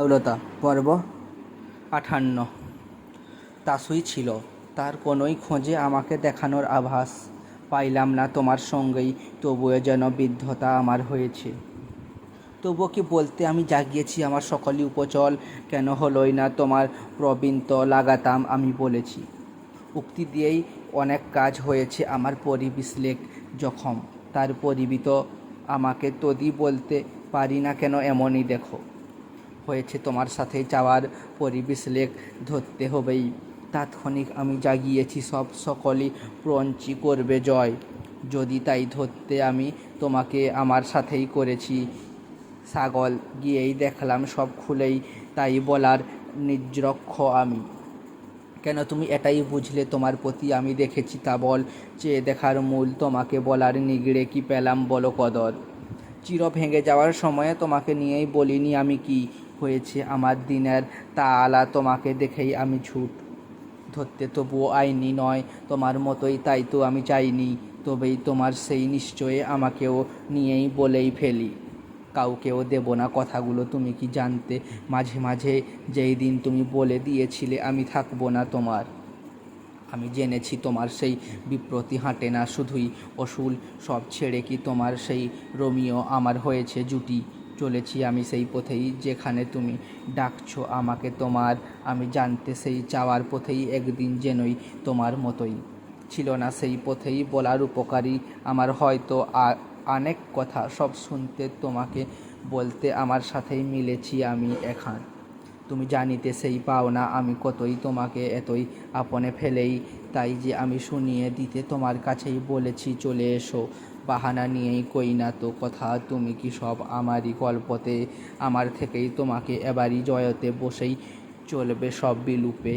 চারুলতা পর্ব আঠান্ন। তাসুই ছিল। তার কোনোই খোঁজে আমাকে দেখানোর আভাস পাইলাম না তোমার সঙ্গেই, তবুও যেন বিদ্ধতা আমার হয়েছে। তবুও কি বলতে আমি জাগিয়েছি আমার সকলই উপচল, কেন হলোই না তোমার প্রবীণত লাগাতাম আমি বলেছি। উক্তি দিয়েই অনেক কাজ হয়েছে আমার পরিবিশ্লেক জখম। তার পরিবিত আমাকে তদি বলতে পারি না কেন এমনই দেখো। হয়েছে তোমার সাথে যাওয়ার পরিবিশ্লেক ধরতে হবেই। তাৎক্ষণিক আমি জাগিয়েছি সব সকলই প্রঞ্চি করবে জয়। যদি তাই ধরতে আমি তোমাকে আমার সাথেই করেছি। ছাগল গিয়েই দেখলাম সব খুলেই, তাই বলার নির্যক্ষ আমি। কেন তুমি এটাই বুঝলে? তোমার প্রতি আমি দেখেছি তা বল চেয়ে দেখার মূল তোমাকে বলার নিগড়ে কি পেলাম বলো কদর। চির ভেঙে যাওয়ার সময়ে তোমাকে নিয়েই বলিনি আমি কি? হয়েছে আমার দিনের। তা আলা তোমাকে দেখেই আমি ছুট ধরতে তবুও আইনি নয়, তোমার মতোই তাই তো আমি চাইনি। তবেই তোমার সেই নিশ্চয়ে আমাকেও নিয়েই বলেই ফেলি। কাউকেও দেব না কথাগুলো, তুমি কি জানতে? মাঝে মাঝে যেই দিন তুমি বলে দিয়েছিলে আমি থাকব না তোমার। আমি জেনেছি তোমার সেই বিপ্রতি হাঁটে না শুধুই, অসুল সব ছেড়ে কি তোমার সেই রোমিও আমার হয়েছে জুটি? চলেছি আমি সেই পথেই যেখানে তুমি ডাকছো আমাকে তোমার, আমি জানতে সেই চাওয়ার পথেই একদিন যেনই তোমার মতোই। ছিল না সেই পথেই বলার উপকারী। আমার হয়তো অনেক কথা সব শুনতে তোমাকে বলতে আমার সাথেই মিলেছি আমি এখান। তুমি জানিতে সেই পাও না আমি কতই তোমাকে এতই আপনে ফেলেই। তাই যে আমি শুনিয়ে দিতে তোমার কাছেই বলেছি, চলে এসো। বাহানা নিয়েই কই না তো কথা, তুমি কি সব আমারই গল্পতে আমার থেকেই তোমাকে এবারই জয়তে বসেই চলবে সব বিলুপে।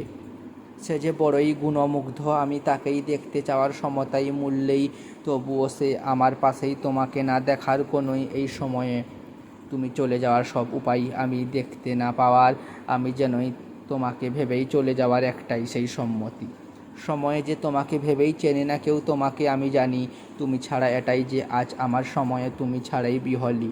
সে যে বড়ই গুণমুগ্ধ, আমি তাকেই দেখতে চাওয়ার সমতাই মূল্যেই, তবুও সে আমার পাশেই তোমাকে না দেখার কোনোই এই সময়ে। তুমি চলে যাওয়ার সব উপায় আমি দেখতে না পাওয়ার, আমি যেনই তোমাকে ভেবেই চলে যাওয়ার একটাই সেই সম্মতি। সময়ে যে তোমাকে ভেবেই চেনে না কেউ তোমাকে, আমি জানি তুমি ছাড়া এটাই যে আজ আমার সময়ে তুমি ছাড়াই বিহলি।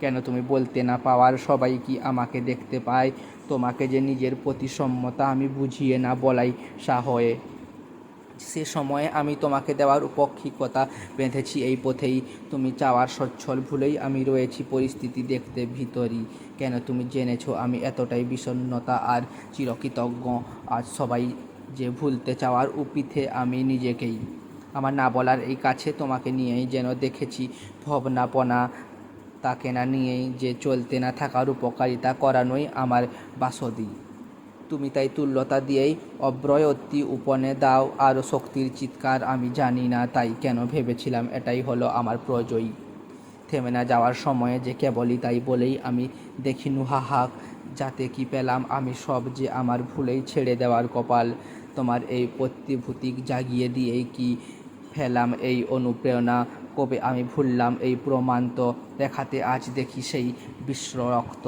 কেন তুমি বলতে না পাওয়ার সবাই কি আমাকে দেখতে পায়? তোমাকে যে নিজের প্রতি সম্মতা আমি বুঝিয়ে না বলাই সাহয়ে সে সময়ে আমি তোমাকে দেওয়ার উপক্ষিকতা বেঁধেছি এই পথেই। তুমি চাওয়ার সচ্ছল ভুলেই আমি রয়েছি পরিস্থিতি দেখতে ভিতরই কেন তুমি জেনেছো আমি এতটাই বিষণ্ণতা আর চিরকৃতজ্ঞ? আজ সবাই যে ভুলতে চাওয়ার উপিথে আমি নিজেকেই। আমার না বলার এই কাছে তোমাকে নিয়েই যেন দেখেছি ভবনাপনা, তাকে না নিয়েই যে চলতে না থাকার উপকারিতা করানোই আমার বাসদি। তুমি তাই তুল্যতা দিয়েই অব্রয়তি উপনে দাও আর শক্তির চিৎকার আমি জানি না, তাই কেন ভেবেছিলাম এটাই হলো আমার প্রজয়ী। থেমে না যাওয়ার সময়ে যে কেবলই তাই বলেই আমি দেখি নুহাহাক যাতে কি পেলাম আমি সব যে আমার ভুলেই ছেড়ে দেওয়ার কপাল। তোমার এই প্রতিভূতিক জাগিয়ে দিয়েই কি ফেলাম এই অনুপ্রেরণা? কবে আমি ভুললাম এই প্রমাণ তো দেখাতে আজ দেখি সেই বিশ্ব রক্ত।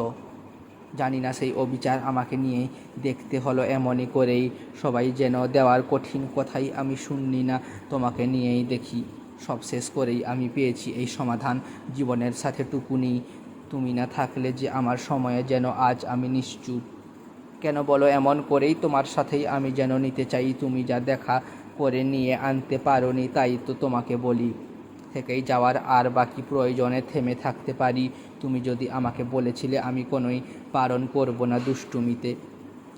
জানি না সেই অবিচার আমাকে নিয়ে দেখতে হলো এমনই করেই। সবাই যেন দেওয়ার কঠিন কথাই আমি শুননি না, তোমাকে নিয়েই দেখি। সব শেষ করেই আমি পেয়েছি এই সমাধান জীবনের সাথে টুকুনি। তুমি না থাকলে যে আমার সময়ে যেন আজ আমি নিশ্চুপ। কেন বলো? এমন করেই তোমার সাথেই আমি যেন নিতে চাই। তুমি যা দেখা করে নিয়ে আনতে পারোনি, তাই তো তোমাকে বলি। থেকেই যাওয়ার আর বাকি প্রয়োজনে থেমে থাকতে পারি। তুমি যদি আমাকে বলেছিলে, আমি কোনোই পালন করব না দুষ্টুমিতে।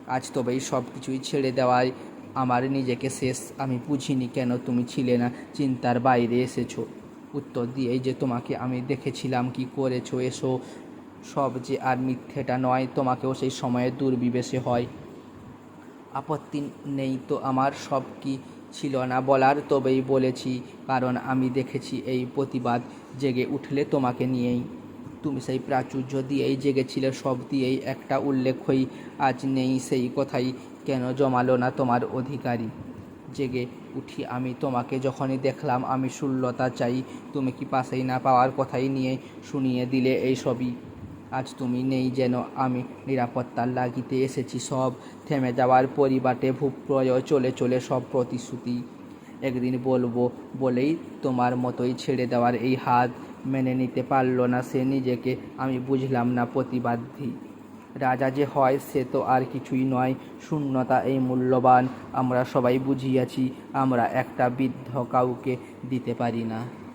আজ তবেই সব কিছুই ছেড়ে দেওয়ায় আমার নিজেকে শেষ। আমি বুঝিনি কেন তুমি ছিলে না, চিন্তার বাইরে এসেছ। উত্তর দিয়েই যে তোমাকে আমি দেখেছিলাম, কি করেছ, এসো। সব যে আর মিথ্যেটা নয়, তোমাকেও সেই সময়ে দুর্বিবেশে হয়। আপত্তি নেই তো আমার সব কি ছিল না বলার, তবেই বলেছি, কারণ আমি দেখেছি এই প্রতিবাদ জেগে উঠলে তোমাকে নিয়েই। তুমি সেই প্রাচুর্য দিয়েই জেগেছিলে, সব দিয়েই একটা উল্লেখই আজ নেই সেই কথাই, কেন জমালো না তোমার অধিকারী? জেগে উঠি আমি তোমাকে, যখনই দেখলাম আমি শূল্যতা চাই, তুমি কি পাশেই না পাওয়ার কথাই নিয়ে শুনিয়ে দিলে এই সবই? আজ তুমি নেই যেন আমি নিরাপত্তার লাগিতে এসেছি। সব থেমে যাওয়ার পরিবাটে ভূপ্রয় চলে চলে সব প্রতিশ্রুতি। একদিন বলব, বলেই তোমার মতোই ছেড়ে দেওয়ার এই হাত মেনে নিতে পারল না সে নিজেকে। আমি বুঝলাম না প্রতিবাদী। রাজা যে হয় সে তো আর কিছুই নয়। শূন্যতা এই মূল্যবান। আমরা সবাই বুঝিয়াছি, আমরা একটা বৃদ্ধ কাউকে দিতে পারি না।